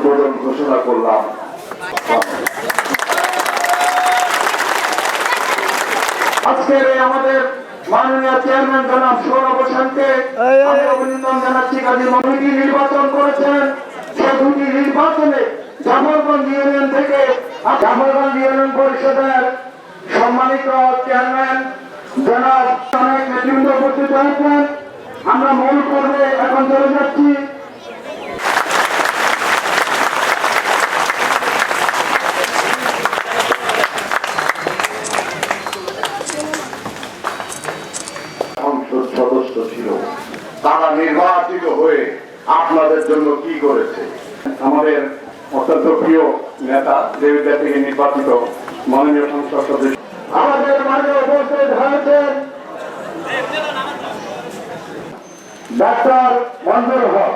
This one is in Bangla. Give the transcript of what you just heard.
উদ্বোধন ঘোষণা করলাম। আজকের আমাদের মাননীয় চেয়ারম্যান জনাব সৌরভ হোসেনকে অভিনন্দন জানাচ্ছি কাজী নির্বাচন করেছেন। সে দুটি নির্বাচনে জাফরগঞ্জ ইউনিয়ন থেকে জাফরগঞ্জ ইউনিয়ন পরিষদের সম্মানিত চেয়ারম্যান জনাব অনেক নেতৃত্ব উপস্থিত হয়েছেন। আমরা মূল পর্বে এখন সদস্য ছিল, তারা নির্বাচিত হয়ে আপনাদের জন্য কি করেছে? আমাদের অত্যন্ত প্রিয় নেতা দেবিদ্যা থেকে নির্বাচিত মাননীয় সংসদ সদস্য। আমাদের মাঝে উপস্থিত হয়েছেন ডাক্তার মঞ্জুর হক।